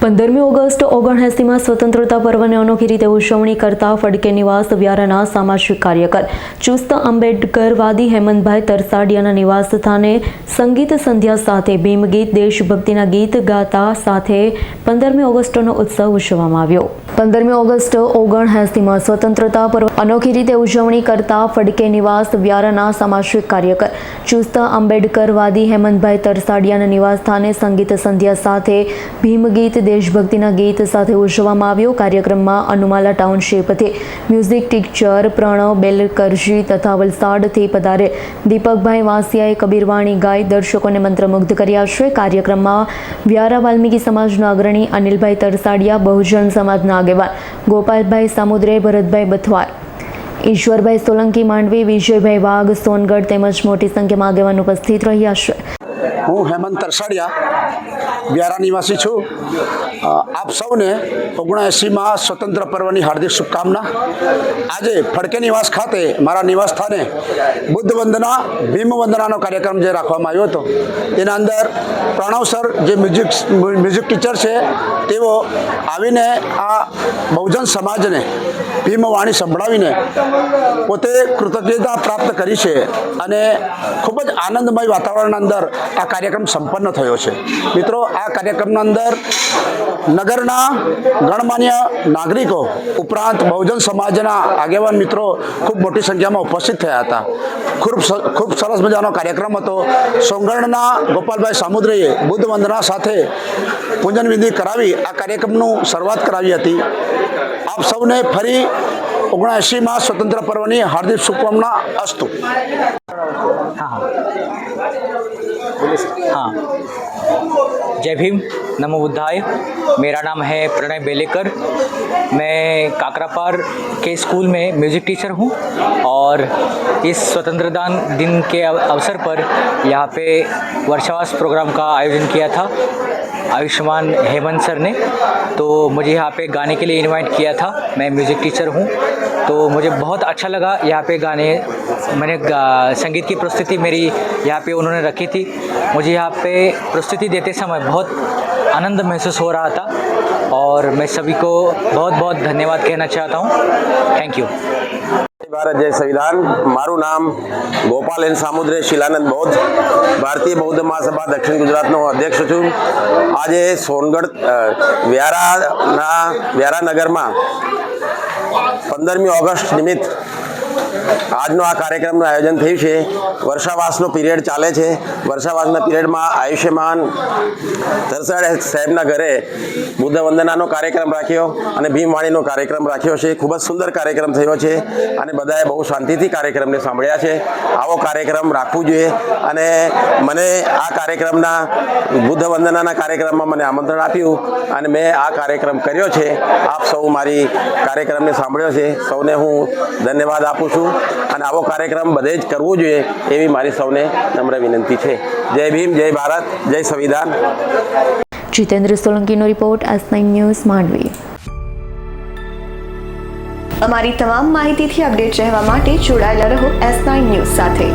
પંદરમી ઓગસ્ટ ઓગણએસીમાં સ્વતંત્રતા પર્વને અનોખી રીતે ઉજવણી કરતા ફડકે નિવાસ વ્યારાના સામાજિક કાર્યકર. ચુસ્ત આંબેડકરવાદી હેમંતભાઈ તરસાડિયાના નિવાસ સ્થાને સંગીત સંધ્યા સાથે ભીમગીત, દેશભક્તિના ગીત ગાતા સાથે પંદરમી ઓગસ્ટનો ઉત્સવ ઉજવવામાં આવ્યો. પંદરમી ઓગસ્ટ ઓગણએસીમાં સ્વતંત્રતા પર્વ અનોખી રીતે ઉજવણી કરતા ફડકે નિવાસ વ્યારાના સામાજિક કાર્યકર. ચુસ્ત આંબેડકરવાદી હેમંતભાઈ તરસાડિયાના નિવાસ સ્થાને સંગીત સંધ્યા સાથે ભીમગીત દેશભક્તિના ગીત સાથે ઉજવવામાં આવ્યો. કાર્યક્રમમાં અનુમાલા ટાઉનશીપથી મ્યુઝિક ટીચર પ્રણવ બેલકરજી તથા વલસાડથી પધારે દીપકભાઈ વાસિયાએ કબીરવાણી ગાય દર્શકોને મંત્રમુગ્ધ કર્યા છે. કાર્યક્રમમાં વ્યારા વાલ્મીકી સમાજના અગ્રણી અનિલભાઈ તરસાડિયા, બહુજન સમાજના આગેવાન ગોપાલભાઈ સામુદ્રે, ભરતભાઈ બથવાર ઈશ્વરભાઈ સોલંકી માંડવી, વિજયભાઈ વાઘ, સોનગઢ તેમજ મોટી સંખ્યામાં આગેવાન ઉપસ્થિત રહ્યા છે. હું હેમંત તરસાડિયા વ્યારા નિવાસી છું. આપ સૌને ઓગણએંસીમાં સ્વતંત્ર પર્વની હાર્દિક શુભકામના. આજે ફડકે નિવાસ ખાતે મારા નિવાસ સ્થાને બુદ્ધ વંદના, ભીમ વંદનાનો કાર્યક્રમ જે રાખવામાં આવ્યો હતો તેના અંદર પ્રણવ સર જે મ્યુઝિક મ્યુઝિક ટીચર છે, તેઓ આવીને આ બહુજન સમાજને ભીમ વાણી સંભળાવીને પોતે કૃતજ્ઞતા પ્રાપ્ત કરી છે અને ખૂબ જ આનંદમય વાતાવરણના અંદર આ કાર્યક્રમ સંપન્ન થયો છે. મિત્રો, આ કાર્યક્રમના અંદર નગરના ગણમાન્ય નાગરિકો ઉપરાંત બહુજન સમાજના આગેવાન મિત્રો ખૂબ મોટી સંખ્યામાં ઉપસ્થિત થયા હતા. ખૂબ ખૂબ સરસ મજાનો કાર્યક્રમ હતો. સોંગણના ગોપાલભાઈ સામુદ્રીએ બુદ્ધ વંદના સાથે પૂજનવિધિ કરાવી આ કાર્યક્રમનું શરૂઆત કરાવી હતી. આપ સૌને ફરી ઓગણએંશીમાં સ્વતંત્ર પર્વની હાર્દિક શુભકામના અસ્તુ. હા. હા. જય ભીમ. नमो बुद्धाय। मेरा नाम है प्रणय बेलेकर। मैं काकरापार के स्कूल में म्यूज़िक टीचर हूँ और इस स्वतंत्रदान दिन के अवसर पर यहाँ पे वर्षावास प्रोग्राम का आयोजन किया था आयुष्मान हेमंत सर ने। तो मुझे यहाँ पे गाने के लिए इनवाइट किया था। मैं म्यूज़िक टीचर हूँ। तो मुझे बहुत अच्छा लगा यहाँ पे गाने मैंने गा- संगीत की प्रस्तुति मेरी यहाँ पे उन्होंने रखी थी मुझे यहाँ पे प्रस्तुति देते समय बहुत आनंद महसूस हो रहा था और मैं सभी को बहुत बहुत धन्यवाद कहना चाहता हूँ थैंक यू ભારત જય સંવિધાન મારું નામ ગોપાલ એન સામુદ્રે શિલાનંદ બૌદ્ધ ભારતીય બૌદ્ધ મહાસભા દક્ષિણ ગુજરાતનો અધ્યક્ષ છું આજે સોનગઢ અ, વ્યારાના વ્યારાનગરમાં પંદરમી ઓગસ્ટ નિમિત્ત આજનો આ કાર્યક્રમનું આયોજન થયું છે. વર્ષાવાસનો પિરિયડ ચાલે છે. વર્ષાવાસના પિરિયડમાં આયુષ્યમાન તરસાડ સાહેબના ઘરે બુદ્ધ વંદનાનો કાર્યક્રમ રાખ્યો અને ભીમવાણીનો કાર્યક્રમ રાખ્યો છે. ખૂબ જ સુંદર કાર્યક્રમ થયો છે અને બધાએ બહુ શાંતિથી કાર્યક્રમને સાંભળ્યા છે. આવો કાર્યક્રમ રાખવું જોઈએ અને મને આ કાર્યક્રમના બુદ્ધ વંદનાના કાર્યક્રમમાં મને આમંત્રણ આપ્યું અને મેં આ કાર્યક્રમ કર્યો છે. આપ સૌ મારી કાર્યક્રમને સાંભળ્યો છે. સૌને હું ધન્યવાદ આપું છું. અને આવો કાર્યક્રમ બધે જ કરવો જોઈએ એવી મારી સૌને નમ્ર વિનંતી છે. જય ભીમ, જય ભારત, જય સંવિધાન. Jitendra સોલંકીનો report S nine news Mandvi. અમારી તમામ માહિતીથી અપડેટ રહેવા માટે જોડાયેલા રહો એસ નાઇન ન્યૂઝ સાથે.